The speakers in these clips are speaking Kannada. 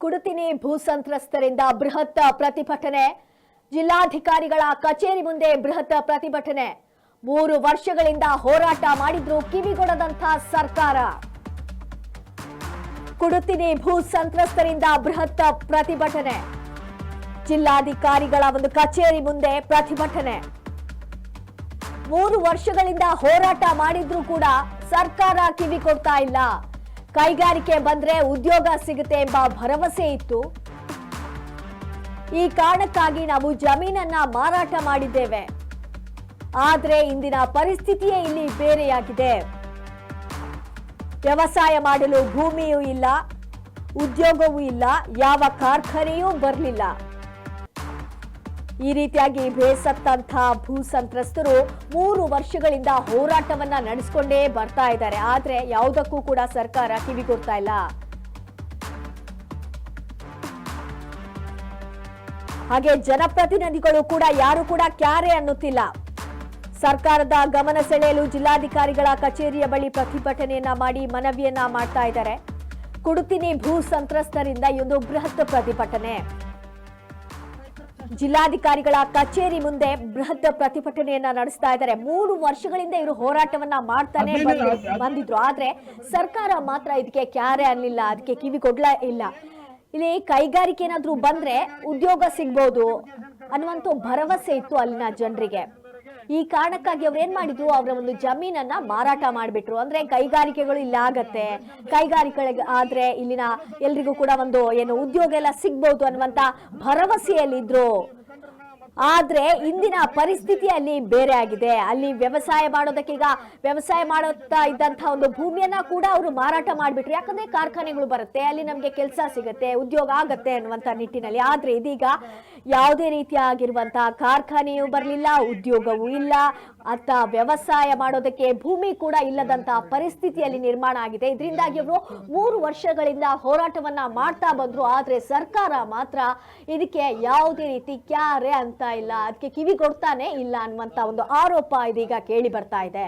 ಕುಡುತಿನಿ ಭೂ ಸಂತ್ರಸ್ತರಿಂದ ಬೃಹತ್ ಪ್ರತಿಭಟನೆ. ಜಿಲ್ಲಾಧಿಕಾರಿಗಳ ಕಚೇರಿ ಮುಂದೆ ಬೃಹತ್ ಪ್ರತಿಭಟನೆ. ಮೂರು ವರ್ಷಗಳಿಂದ ಹೋರಾಟ ಮಾಡಿದ್ರು ಕಿವಿಗೊಡದಂತ ಸರ್ಕಾರ. ಕುಡುತಿನಿ ಭೂ ಸಂತ್ರಸ್ತರಿಂದ ಬೃಹತ್ ಪ್ರತಿಭಟನೆ. ಜಿಲ್ಲಾಧಿಕಾರಿಗಳ ಒಂದು ಕಚೇರಿ ಮುಂದೆ ಪ್ರತಿಭಟನೆ. ಮೂರು ವರ್ಷಗಳಿಂದ ಹೋರಾಟ ಮಾಡಿದ್ರು ಕೂಡ ಸರ್ಕಾರ ಕಿವಿ ಕೊಡ್ತಾ ಇಲ್ಲ. ಕೈಗಾರಿಕೆ ಬಂದ್ರೆ ಉದ್ಯೋಗ ಸಿಗುತ್ತೆ ಎಂಬ ಭರವಸೆ ಇತ್ತು. ಈ ಕಾರಣಕ್ಕಾಗಿ ನಾವು ಜಮೀನನ್ನ ಮಾರಾಟ ಮಾಡಿದ್ದೇವೆ. ಆದ್ರೆ ಇಂದಿನ ಪರಿಸ್ಥಿತಿಯೇ ಇಲ್ಲಿ ಬೇರೆಯಾಗಿದೆ. ವ್ಯವಸಾಯ ಮಾಡಲು ಭೂಮಿಯೂ ಇಲ್ಲ, ಉದ್ಯೋಗವೂ ಇಲ್ಲ, ಯಾವ ಕಾರ್ಖಾನೆಯೂ ಬರಲಿಲ್ಲ. ಈ ರೀತಿಯಾಗಿ ಬೇಸತ್ತಂತಹ ಭೂ ಸಂತ್ರಸ್ತರು ಮೂರು ವರ್ಷಗಳಿಂದ ಹೋರಾಟವನ್ನ ನಡೆಸಿಕೊಂಡೇ ಬರ್ತಾ ಇದ್ದಾರೆ. ಆದ್ರೆ ಯಾವುದಕ್ಕೂ ಕೂಡ ಸರ್ಕಾರ ಕಿವಿಗೊಡ್ತಾ ಇಲ್ಲ. ಹಾಗೆ ಜನಪ್ರತಿನಿಧಿಗಳು ಕೂಡ ಯಾರು ಕೂಡ ಕ್ಯಾರೆ ಅನ್ನುತ್ತಿಲ್ಲ. ಸರ್ಕಾರದ ಗಮನ ಸೆಳೆಯಲು ಜಿಲ್ಲಾಧಿಕಾರಿಗಳ ಕಚೇರಿಯ ಬಳಿ ಪ್ರತಿಭಟನೆಯನ್ನ ಮಾಡಿ ಮನವಿಯನ್ನ ಮಾಡ್ತಾ ಇದ್ದಾರೆ. ಕುಡುತಿನಿ ಭೂ ಸಂತ್ರಸ್ತರಿಂದ ಒಂದು ಬೃಹತ್ ಪ್ರತಿಭಟನೆ. ಜಿಲ್ಲಾಧಿಕಾರಿಗಳ ಕಚೇರಿ ಮುಂದೆ ಬೃಹತ್ ಪ್ರತಿಭಟನೆಯನ್ನ ನಡೆಸ್ತಾ ಇದ್ದಾರೆ. ಮೂರು ವರ್ಷಗಳಿಂದ ಇವರು ಹೋರಾಟವನ್ನ ಮಾಡ್ತಾನೆ ಬಂದಿದ್ರು. ಆದ್ರೆ ಸರ್ಕಾರ ಮಾತ್ರ ಇದಕ್ಕೆ ಕ್ಯಾರೆ ಅನ್ನಿಲ್ಲ. ಅದಕ್ಕೆ ಕಿವಿ ಕೊಡ್ಲಾ ಇಲ್ಲ. ಇಲ್ಲಿ ಕೈಗಾರಿಕೆ ಏನಾದ್ರೂ ಬಂದ್ರೆ ಉದ್ಯೋಗ ಸಿಗ್ಬೋದು ಅನ್ನುವಂತ ಭರವಸೆ ಇತ್ತು ಅಲ್ಲಿನ ಜನರಿಗೆ. ಈ ಕಾರಣಕ್ಕಾಗಿ ಅವ್ರು ಏನ್ ಮಾಡಿದ್ರು? ಅವರ ಒಂದು ಜಮೀನನ್ನ ಮಾರಾಟ ಮಾಡಿಬಿಟ್ರು. ಅಂದ್ರೆ ಕೈಗಾರಿಕೆಗಳು ಇಲ್ಲಿ ಆಗತ್ತೆ. ಕೈಗಾರಿಕೆ ಆದ್ರೆ ಇಲ್ಲಿನ ಎಲ್ರಿಗೂ ಕೂಡ ಒಂದು ಏನು ಉದ್ಯೋಗ ಎಲ್ಲ ಸಿಗ್ಬಹುದು ಅನ್ನುವಂತ ಭರವಸೆಯಲ್ಲಿದ್ರು ಆದ್ರೆ ಇಂದಿನ ಪರಿಸ್ಥಿತಿ ಅಲ್ಲಿ ಬೇರೆ ಆಗಿದೆ. ಅಲ್ಲಿ ವ್ಯವಸಾಯ ಮಾಡೋದಕ್ಕೀಗ ವ್ಯವಸಾಯ ಮಾಡುತ್ತಾ ಇದ್ದಂತಹ ಒಂದು ಭೂಮಿಯನ್ನ ಕೂಡ ಅವರು ಮಾರಾಟ ಮಾಡಿಬಿಟ್ರು. ಯಾಕಂದ್ರೆ ಕಾರ್ಖಾನೆಗಳು ಬರುತ್ತೆ, ಅಲ್ಲಿ ನಮ್ಗೆ ಕೆಲಸ ಸಿಗುತ್ತೆ, ಉದ್ಯೋಗ ಆಗತ್ತೆ ಅನ್ನುವಂತ ನಿಟ್ಟಿನಲ್ಲಿ. ಆದ್ರೆ ಇದೀಗ ಯಾವುದೇ ರೀತಿಯಾಗಿರುವಂತಹ ಕಾರ್ಖಾನೆಯೂ ಬರಲಿಲ್ಲ, ಉದ್ಯೋಗವೂ ಇಲ್ಲ. ಅತ್ತ ವ್ಯವಸಾಯ ಮಾಡೋದಕ್ಕೆ ಭೂಮಿ ಕೂಡ ಇಲ್ಲದಂತಹ ಪರಿಸ್ಥಿತಿಯಲ್ಲಿ ನಿರ್ಮಾಣ ಆಗಿದೆ. ಇದರಿಂದಾಗಿ ಅವರು ಮೂರು ವರ್ಷಗಳಿಂದ ಹೋರಾಟವನ್ನ ಮಾಡ್ತಾ ಬಂದ್ರು. ಆದರೆ ಸರ್ಕಾರ ಮಾತ್ರ ಇದಕ್ಕೆ ಯಾವುದೇ ರೀತಿ ಕ್ಯಾರೆ ಅಂತ ಇಲ್ಲ, ಅದಕ್ಕೆ ಕಿವಿ ಕೊಡ್ತಾನೆ ಇಲ್ಲ ಅನ್ನುವಂತ ಒಂದು ಆರೋಪ ಇದೀಗ ಕೇಳಿ ಬರ್ತಾ ಇದೆ.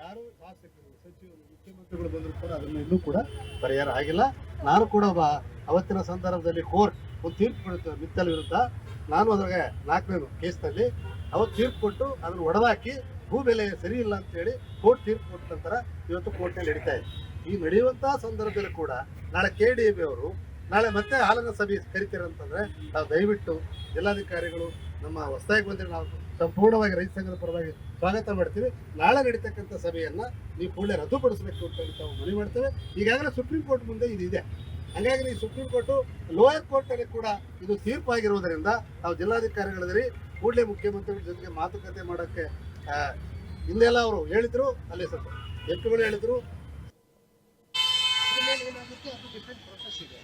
ಯಾರು ಶಾಸಕರು ಸಚಿವರು, ಮುಖ್ಯಮಂತ್ರಿಗಳು ಬಂದರೂ ಕೂಡ ಅದನ್ನು ಇನ್ನೂ ಕೂಡ ಪರಿಹಾರ ಆಗಿಲ್ಲ. ನಾನು ಕೂಡ ಅವತ್ತಿನ ಸಂದರ್ಭದಲ್ಲಿ ಕೋರ್ಟ್ ಒಂದು ತೀರ್ಪು ಕೊಡುತ್ತೆ ಮಿತ್ತಲ್ ವಿರುದ್ಧ. ನಾನು ಅದ್ರಾಗೆ ನಾಲ್ಕನೇನು ಕೇಸ್ನಲ್ಲಿ ಅವತ್ತು ತೀರ್ಪು ಕೊಟ್ಟು ಅದನ್ನು ಒಡೆದಾಕಿ ಭೂ ಬೆಲೆ ಸರಿ ಇಲ್ಲ ಅಂತೇಳಿ ಕೋರ್ಟ್ ತೀರ್ಪು ಕೊಟ್ಟ ನಂತರ ಇವತ್ತು ಕೋರ್ಟ್ನಲ್ಲಿ ನಡೀತಾ ಇದೆ. ಈ ನಡೆಯುವಂತಹ ಸಂದರ್ಭದಲ್ಲಿ ಕೂಡ ನಾಳೆ ಕೆ ಡಿ ಬಿ ಅವರು ನಾಳೆ ಮತ್ತೆ ಹಾಲನ ಸಭೆ ಕರಿತೀರಂತಂದ್ರೆ ನಾವು ದಯವಿಟ್ಟು ಜಿಲ್ಲಾಧಿಕಾರಿಗಳು ನಮ್ಮ ಹೊಸದಾಗಿ ಬಂದರೆ ನಾವು ಸಂಪೂರ್ಣವಾಗಿ ರೈತ ಸಂಘದ ಪರವಾಗಿ ಸ್ವಾಗತ ಮಾಡ್ತೀವಿ. ನಾಳೆ ನಡೀತಕ್ಕಂಥ ಸಭೆಯನ್ನು ನೀವು ಕೂಡಲೇ ರದ್ದುಪಡಿಸಬೇಕು ಅಂತ ತಾವು ಮನವಿ ಮಾಡ್ತೇವೆ. ಈಗಾಗಲೇ ಸುಪ್ರೀಂ ಕೋರ್ಟ್ ಮುಂದೆ ಇದಿದೆ ಇದೆ. ಹಾಗಾಗಿ ಈ ಸುಪ್ರೀಂ ಕೋರ್ಟು ಲೋಯರ್ ಕೋರ್ಟಲ್ಲಿ ಕೂಡ ಇದು ತೀರ್ಪಾಗಿರುವುದರಿಂದ ನಾವು ಜಿಲ್ಲಾಧಿಕಾರಿಗಳಲ್ಲಿ ಕೂಡಲೇ ಮುಖ್ಯಮಂತ್ರಿಗಳ ಜೊತೆಗೆ ಮಾತುಕತೆ ಮಾಡೋಕ್ಕೆ ಹಿಂದೆಲ್ಲ ಅವರು ಹೇಳಿದ್ರು, ಅಲ್ಲಿ ಸ್ವಲ್ಪ ಎಂಪಿಗಳು ಹೇಳಿದ್ರು. ಡಿಫ್ರೆಂಟ್ ಪ್ರೊಸೆಸ್ ಇದೆ.